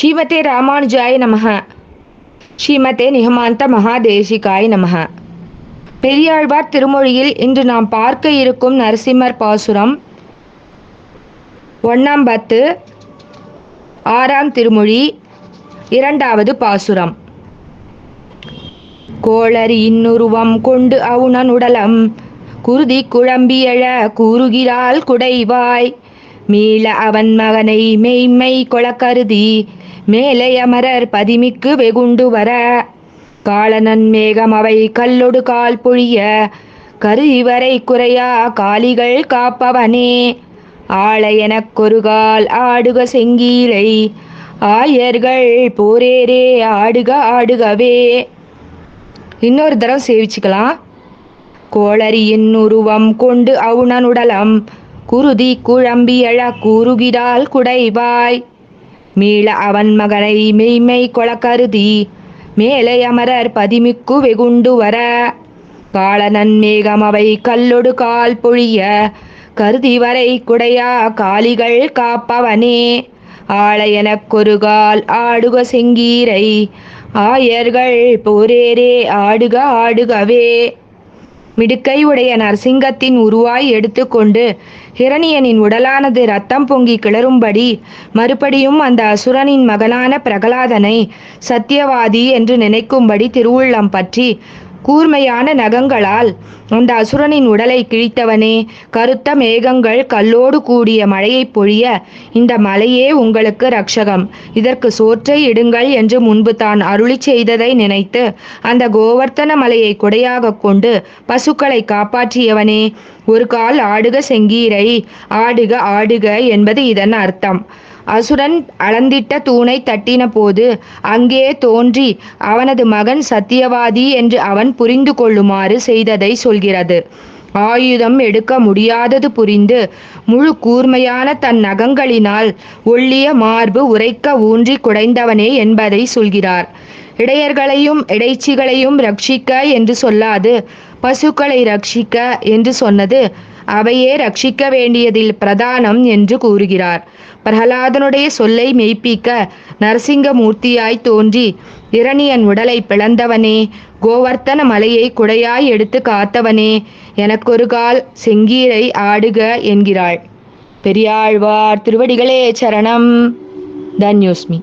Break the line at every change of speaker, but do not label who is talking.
ஸ்ரீமதே ராமானுஜாய நமக. ஸ்ரீமதே நிகமாந்த மகாதேசிகாய நமக. பெரியாழ்வார் திருமொழியில் இன்று நாம் பார்க்க இருக்கும் நரசிம்மர் பாசுரம் ஒன்றாம் பத்து ஆறாம் திருமொழி இரண்டாவது பாசுரம். கோளரி இன்னுருவம் கொண்டு அவுணன் உடலம் குருதி குழம்பியழ கூறுகிறாள் குடைவாய். மீள அவன் மகனை மெய்மை கொள கருதி அமரர் பதிமிக்கு வெகுண்டு வர. காளனன் மேகம் அவை கல்லொடு கால் பொழிய. கருவரை குறையா காளிகள் காப்பவனே. ஆள எனக் கால் ஆடுக செங்கீரை. ஆயர்கள் போரேரே ஆடுக ஆடுகவே. இன்னொரு தடவை சேவிச்சுக்கலாம். கோளரியின் உருவம் கொண்டு அவுணனுடலம். குருதி குழம்பியழ கூறுகிறாள் குடைவாய். மீள அவன் மகனை மெய்மை கொளக்கருதி மேலே அமரர் பதிமிக்கு வெகுண்டு வர. காலனன் மேகம் அவை கல்லொடு கால் பொழிய கருதி வரை குடையா காளிகள் காப்பவனே. ஆள எனக் ஆடுக செங்கீரை ஆயர்கள் போரேரே ஆடுக ஆடுகவே. மிடுக்கை உடைய நரசிங்கத்தின் உருவாய் எடுத்துக்கொண்டு ஹிரணியனின் உடலானது ரத்தம் பொங்கி கிளறும்படி மறுபடியும் அந்த அசுரனின் மகனான பிரகலாதனை சத்தியவாதி என்று நினைக்கும்படி திருவுள்ளம் பற்றி கூர்மையான நகங்களால் அந்த அசுரனின் உடலை கிழித்தவனே கருத்த மேகங்கள் கல்லோடு கூடிய மழையை பொழிய இந்த மலையே உங்களுக்கு ரட்சகம். இதற்கு சோற்றை இடுங்கள் என்று முன்பு தான் அருளி செய்ததை நினைத்து அந்த கோவர்த்தன மலையை கொடையாக கொண்டு பசுக்களை காப்பாற்றியவனே ஒரு கால் ஆடுக செங்கீரை ஆடுக ஆடுக என்பது இதன் அர்த்தம். அசுரன் அளந்திட்ட தூணை தட்டின போது அங்கே தோன்றி அவனது மகன் சத்தியவாதி என்று அவன் புரிந்து கொள்ளுமாறு செய்ததை சொல்கிறது. ஆயுதம் எடுக்க முடியாதது புரிந்து முழு கூர்மையான தன் நகங்களினால் ஒள்ளிய மார்பு உரைக்க ஊன்றி குடைந்தவனே என்பதை சொல்கிறார். இடையர்களையும் இடைச்சிகளையும் ரட்சிக்க என்று சொல்லாது பசுக்களை ரட்சிக்க என்று சொன்னது. அவையே ரட்சிக்க வேண்டியதில் பிரதானம் என்று கூறுகிறார். பிரகலாதனுடைய சொல்லை மெய்ப்பிக்க நரசிங்கமூர்த்தியாய் தோன்றி இரணியன் உடலை பிளந்தவனே கோவர்த்தன மலையை குடையாய் எடுத்து காத்தவனே எனக்கொரு கால் செங்கீரை ஆடுக என்கிறாள். பெரியாழ்வார் திருவடிகளே சரணம். தன்யோஸ்மி